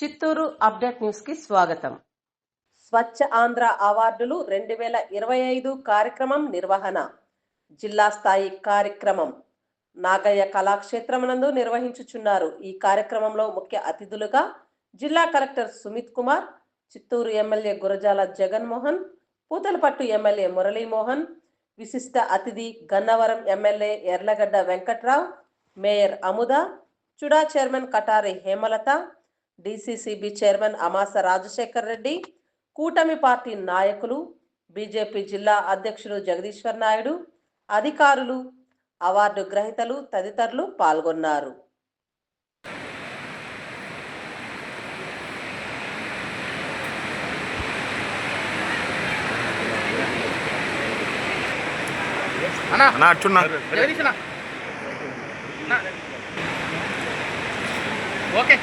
Chittoor update న్యూస్కి స్వాగతం. స్వచ్ఛ ఆంధ్ర అవార్డులు రెండు వేల ఇరవై ఐదు కార్యక్రమం నిర్వహణ. జిల్లా స్థాయి కార్యక్రమం. నాగయ్య కళాక్షేత్రమునందు నిర్వహించుచున్నారు. ఈ కార్యక్రమంలో ముఖ్య అతిథులుగా జిల్లా collector Sumit Kumar Chittoor MLA Gurajala Jaganmohan Puthalapattu MLA Muralimohan విశిష్ట అతిథి Gannavaram MLA Yarlagadda Venkatrao mayor Amuda CUDA chairman Katari Hemalatha DCCB chairman Amas Rajasekhar Reddy కూటమి పార్టీ నాయకులు బీజేపీ జిల్లా అధ్యక్షులు జగదీశ్వర్ నాయుడు అధికారులు అవార్డు గ్రహీతలు తదితరులు పాల్గొన్నారు. అన్నా. అచ్చున్నా. ఓకే.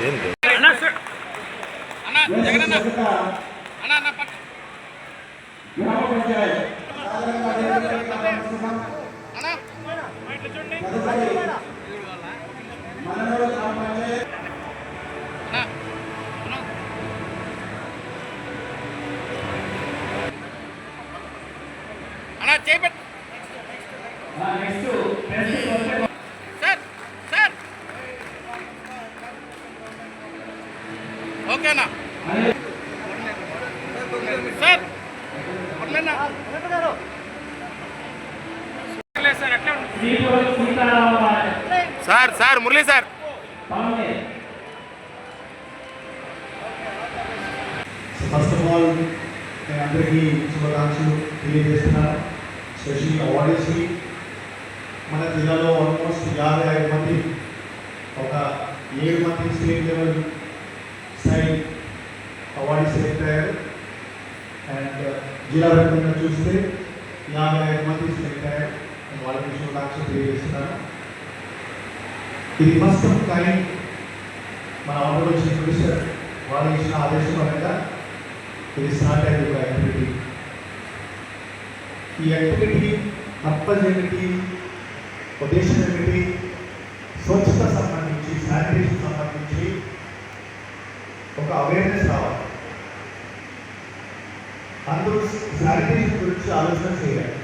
ఏంది అన్నా సార్. అన్నా జగన్ అన్న అన్నా అన్న పక్క అన్నా ఇట్లా చూడండి అన్నా అన్నా. అన్నా చేపెట్టు సార్ సార్ ఓకేనా? Sir sir sir sir Murali sir. First of all నేను అందరికీ శుభాకాంక్షలు తెలియజేస్తున్నాను. స్పెషల్లీ అవార్డీస్కి మన జిల్లాలో ఆల్మోస్ట్ యాభై ఐదు మంది ఒక ఏడు మంది స్టేట్ లెవెల్ స్థాయి అవార్డు సెలెక్ట్ అయ్యారు అండ్ జిల్లా వ్యాప్తంగా చూస్తే యాభై ఐదు మంది సెలెక్ట్ అయ్యారు. నేను వాళ్ళకి శుభాకాంక్షలు తెలియజేస్తున్నాను. ఇది ఫస్ట్ ఆఫ్ కైండ్ మన ఆనరబుల్ చీఫ్ మినిస్టర్ వాళ్ళు ఇచ్చిన ఆదేశం పరంగా ఇది స్టార్ట్ అయ్యింది ఒక యాక్టివిటీ ఈ యాక్టివిటీ పర్పస్ ఏమిటి ఉద్దేశం ఏమిటి స్వచ్ఛత సంబంధించి శానిటేషన్ సంబంధించి ఒక అవేర్నెస్ రావాలి అందరూ శానిటేషన్ గురించి ఆలోచన చేయాలి.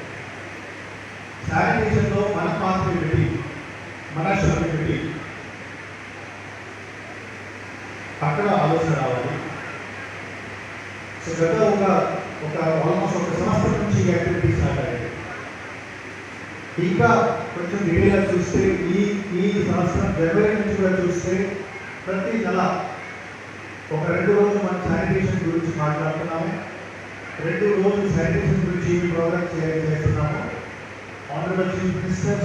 శానిటేషన్లో మన పాత్ర ఏమిటి? మన శ్రమ ఏమిటి? అక్కడ ఆలోచన రావాలి. సో గత ఒక ఒక ఆల్మోస్ట్ ఒక సంవత్సరం నుంచి ఈ యాక్టివిటీ స్టార్ట్ అయ్యాయి ఇంకా కొంచెం డీటెయిల్గా చూస్తే ఈ ఈ సంవత్సరం జనవరి నుంచి కూడా చూస్తే ప్రతి నెల ఒక రెండు రోజులు మనం శానిటేషన్ గురించి మాట్లాడుతున్నాము. రెండు రోజులు శానిటేషన్ గురించి ఈ ప్రోగ్రామ్ చేస్తున్నాము. Honourable chief minister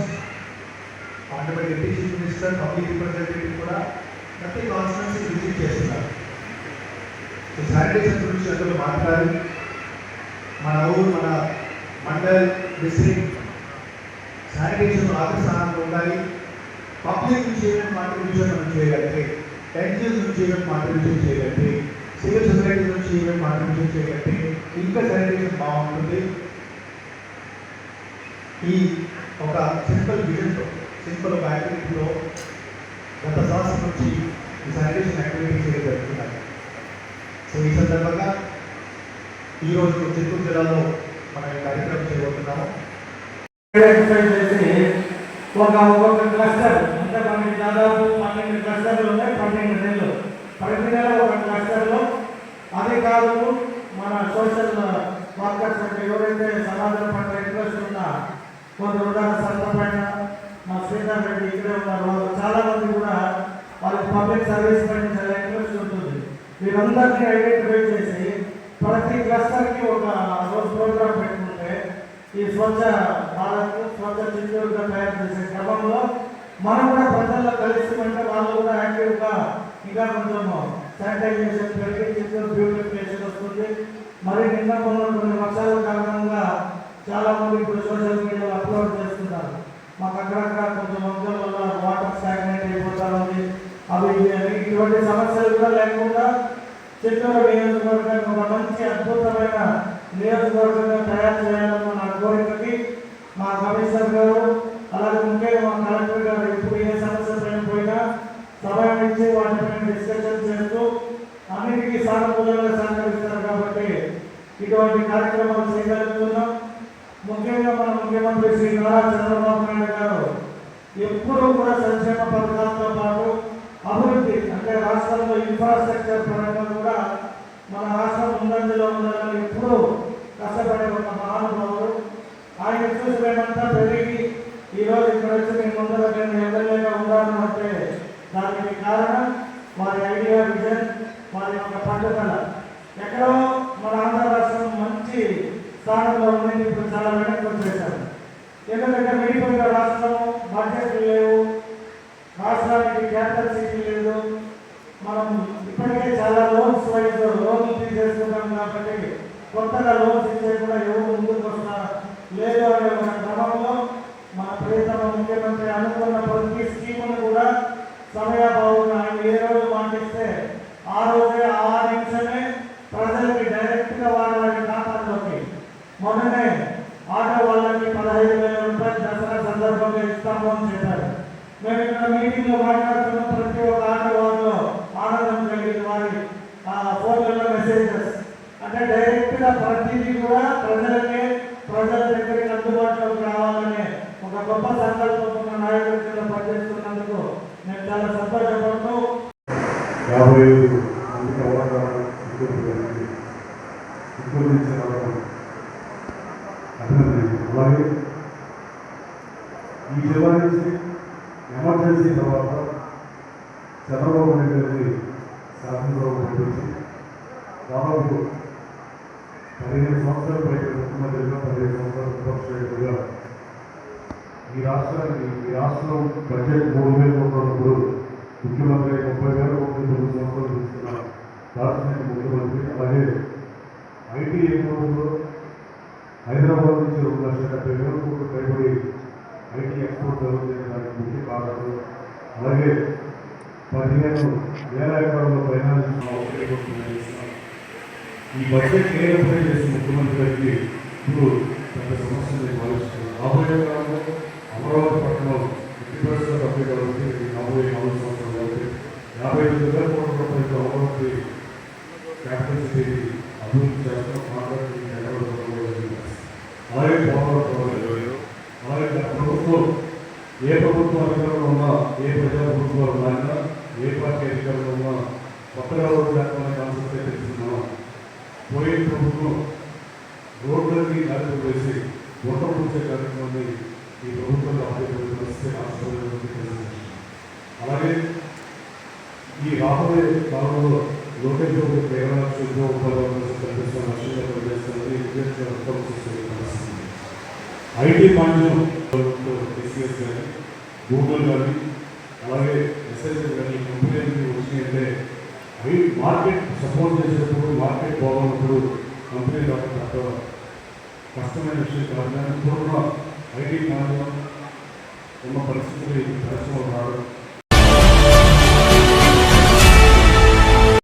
honourable deputy chief minister public representative కూడా ప్రతి కాన్స్టిట్యూన్సీ విజిట్ చేస్తున్నారు. సో శానిటేషన్ గురించి అందరూ మాట్లాడి మన ఊరు మన మండల్ డిస్ట్రిక్ట్ శానిటేషన్ అగ్రస్థానంలో ఉండాలి. పబ్లిక్ నుంచి ఏమైనా కాంట్రిబ్యూషన్ మనం చేయగలిగితే ఎన్జిఓస్ నుంచి ఏమైనా కాంట్రిబ్యూషన్ చేయగలిగితే సివిల్ సొసైటీ నుంచి ఏమైనా కాంట్రిబ్యూషన్ చేయగలిగితే ఇంకా శానిటేషన్ బాగుంటుంది. ఈ ఒక సింపుల్ విజన్తో సింపుల్ ఒక యాక్టివిటీలో గత సంవత్సరం నుంచి ఈ శానిటేషన్ యాక్టివిటీస్ చేయడం జరుగుతున్నాయి సో ఈ సందర్భంగా ఈరోజు చిత్తూరు జిల్లాలో మనం ఈ కార్యక్రమం చేయబోతున్నాము. ఐడెంటిఫై ఒక ఒక్కొక్క క్లస్టర్ అంటే మనకి దాదాపు పన్నెండు క్లస్టర్లు ఉన్నాయి పన్నెండు నెలలు ప్రతి నెల ఒక క్లస్టర్లో అధికారులు మన సోషల్ అంటే ఎవరైతే సమాజం పట్ల ఇంట్రెస్ట్ ఉన్నా కొందరు ఉన్నారు సంతపైన మా శ్రీధర్ రెడ్డి ఇక్కడే ఉన్నారు. వాళ్ళు చాలా మంది కూడా వాళ్ళకి పబ్లిక్ సర్వీస్ పైన చాలా ఇంట్రెస్ట్ ఉంటుంది. వీరందరినీ ఐడెంటిఫై చేసి ప్రతి క్లస్టర్కి ఒక రోజు ప్రోగ్రామ్ పెట్టుకుంటే ఈ స్వచ్ఛ భారత్ స్వచ్ఛ చిత్తూరుగా తయారు చేసే క్రమంలో మనం కూడా ప్రజల్లో కలిసి ఉంటే వాళ్ళు కూడా యాక్టివ్గా ఇంకా కొంచెం శానిటైజేషన్ పెరిగించి కారణంగా అక్కడక్కడ కొంచెం వంశం వల్ల వాటర్ స్టాగ్నేట్ అయిపోతా ఉంది. అవి ఇటువంటి సమస్యలు కూడా లేకుండా చిత్తూరు నియోజకవర్గాన్ని ఒక మంచి అద్భుతమైన నియోజకవర్గంగా తయారు చేయాలన్న నా కోరికకి మా కమిషనర్ గారు అలాగే ముఖ్యంగా మా కలెక్టర్ గారు ఎప్పుడు ఏ సమస్యలు పోయినా సమయం ఇచ్చి వాటిపైన డిస్కషన్ అన్నిటికీ సానుకూలంగా సహకరిస్తారు కాబట్టి ఇటువంటి కార్యక్రమం చేయగలుగుతున్నాం ముఖ్యంగా మన ముఖ్యమంత్రి శ్రీ నారా చంద్రబాబు నాయుడు గారు ఎప్పుడూ కూడా సంక్షేమ పథకాలతో పాటు అభివృద్ధి అంటే రాష్ట్రంలో ఇన్ఫ్రాస్ట్రక్చర్ పరంగా కూడా మన రాష్ట్రం ముందంజలో ఉండాలని ఎప్పుడూ కష్టపడే ఒక మహానుభావుడు ఆయన చూసి మేమంతా పెరిగి ఈరోజు ఇక్కడ వచ్చి మీ ముందర నేను ఎమ్మెల్యేగా ఉన్నాను అంటే దానికి కారణం వారి ఐడియా విజన్ వారి యొక్క పట్టుదల ఎక్కడో మన ఆంధ్ర రాష్ట్రం మంచి స్థానంలో ఉంది ఇప్పుడు చాలా వెనక్కి వచ్చేసారు ఎందుకంటే విడిపోయిన రాష్ట్రం బడ్జెట్ లేవు రాష్ట్రానికి క్యాపిటల్ సిటీ లేదు మనం ఇప్పటికే చాలా లోన్స్ వైజ్ లోన్లు తీసేసుకున్నాం కాబట్టి కొత్తగా లోన్స్ ఇచ్చే కూడా ఎవరు ముందుకు వస్తారు లేదు అనే మన క్రమంలో మన ప్రియతమ ముఖ్యమంత్రి అనుకున్న ప్రతి స్కీమును కూడా సమయాభావంగా ఆయన ఏ రోజు మాటిస్తే ఆ రోజే ఆ నిమిషమే ప్రజలకి డైరెక్ట్గా వారి వారి ఖాతాల్లోకి. మొన్ననే ఆటో వాళ్ళకి పదహైదు వేల రూపాయలు దసరా సందర్భంగా ఇస్తాము అని చెప్పారు. మేము ఇక్కడ మీటింగ్లో మాట్లాడుతున్న ప్రతి ఒక్క అంటే డైరెక్ట్గా ప్రతిదీ కూడా ప్రజలకే ప్రజల దగ్గరికి అందుబాటులోకి రావాలనే ఒక గొప్ప సంకల్పం నాయకుడు కింద పనిచేస్తున్నందుకు నేను చాలా సంతోషపడుతూ యాభై ఐదు మందికి అవగాహన జరిగింది అలాగే ఈ జిల్లా నుంచి ఎమర్జెన్సీ తర్వాత చంద్రబాబు నాయుడు గారిని శాసనసభకు పంపించి దాదాపు సంవత్సరాల పైన జరిగిన పదిహేను సంవత్సరాల విపక్ష ఈ రాష్ట్రానికి ఈ రాష్ట్రం బడ్జెట్ మూడు వేలు ఉన్నప్పుడు ముఖ్యమంత్రి ముప్పై వేల కోట్ల తొమ్మిది సంవత్సరాలు తీసుకున్న రాష్ట్రానికి ముఖ్యమంత్రి. అలాగే ఐటీ ఎక్స్పోర్ట్లో హైదరాబాద్ నుంచి రెండు లక్షల డెబ్బై వేల కోట్లు పైబడి ఐటీ ఎక్స్పోర్ట్ జరుగుతున్న దానికి ముఖ్య కారణాలు అలాగే పదిహేను వేల ఎకరాల్లో ఫైనాన్స్ ఈ బడ్జెట్ ఏ రకంగా చేసిన ముఖ్యమంత్రి గారికి ఇప్పుడు పెద్ద సమస్యలు నేను రాబోయే కాలంలో అమరావతి పట్టణం ఫిఫ్టీ పర్సెంట్ అప్డేట్ అవుతుంది రాబోయే నాలుగు సంవత్సరాలు కాబట్టి యాభై ఐదు వేల కోట్ల రూపాయలతో అమరావతి క్యాపిటల్ సిటీ అభివృద్ధి చేస్తాం మాట్లాడి అలాగే పోరాటం అలాగే గత ప్రభుత్వం ఏ ప్రభుత్వం అధికారంలో ఉన్నా ఏ ప్రజా ప్రభుత్వాలు ఉన్నా ఏ పార్టీ అధికారంలో ఉన్నా కొత్తగా రోడ్డు లేకుండా కాన్సెప్ట్ తెలుస్తున్నాం పోయిన ప్రభుత్వం రోడ్లకి చేసి వేసి వంట కార్యక్రమాన్ని ఈ ప్రభుత్వంలో అమలు వస్తే రాష్ట్రంలో అలాగే ఈ రాబోయే కాలంలో లోకేష్ బాబు కేవలం శుద్ధ ఉపాధి కల్పిస్తున్న లక్ష్యంగా చేస్తున్నది విద్యార్థుల పరిస్థితి. ఐటీ మాధ్యమం టీసీఎస్ కానీ గూగుల్ కానీ అలాగే ఎస్ఎస్ఎస్ కానీ కంపెనీలు వచ్చినాయంటే అవి మార్కెట్ సపోర్ట్ చేసేటప్పుడు మార్కెట్ బాగున్నప్పుడు కంపెనీ రావడం తప్ప కష్టమైన విషయం కాదు. కానీ ఐటీ మాధ్యమం ఉన్న పరిస్థితులు పరిశ్రమలు రావడం